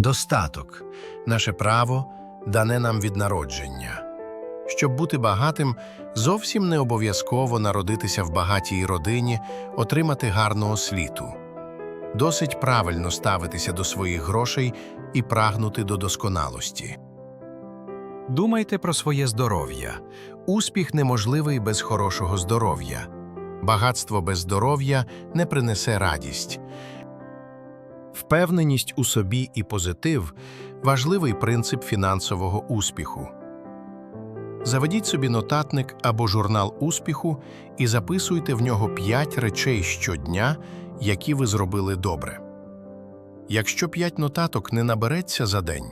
Достаток наше право дане нам від народження. Щоб бути багатим, зовсім не обов'язково народитися в багатій родині, отримати гарну освіту. Досить правильно ставитися до своїх грошей і прагнути до досконалості. Думайте про своє здоров'я. Успіх неможливий без хорошого здоров'я. Багатство без здоров'я не принесе радість. Впевненість у собі і позитив важливий принцип фінансового успіху. Заведіть собі нотатник або журнал успіху і записуйте в нього 5 речей щодня, які ви зробили добре. Якщо 5 нотаток не набереться за день,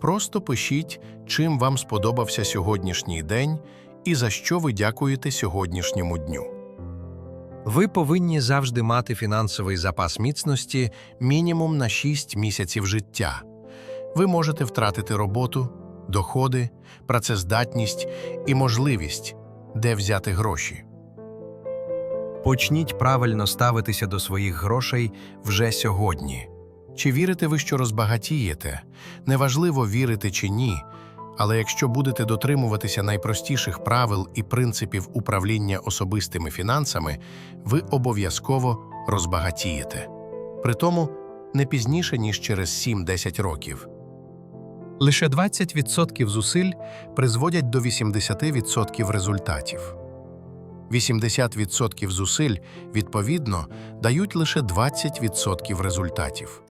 просто пишіть, чим вам сподобався сьогоднішній день і за що ви дякуєте сьогоднішньому дню. Ви повинні завжди мати фінансовий запас міцності мінімум на 6 місяців життя. Ви можете втратити роботу, доходи, працездатність і можливість, де взяти гроші. Почніть правильно ставитися до своїх грошей вже сьогодні. Чи вірите ви, що розбагатієте? Неважливо, вірите чи ні, але якщо будете дотримуватися найпростіших правил і принципів управління особистими фінансами, ви обов'язково розбагатієте. Притому не пізніше, ніж через 7-10 років. Лише 20% зусиль призводять до 80% результатів. 80% зусиль, відповідно, дають лише 20% результатів.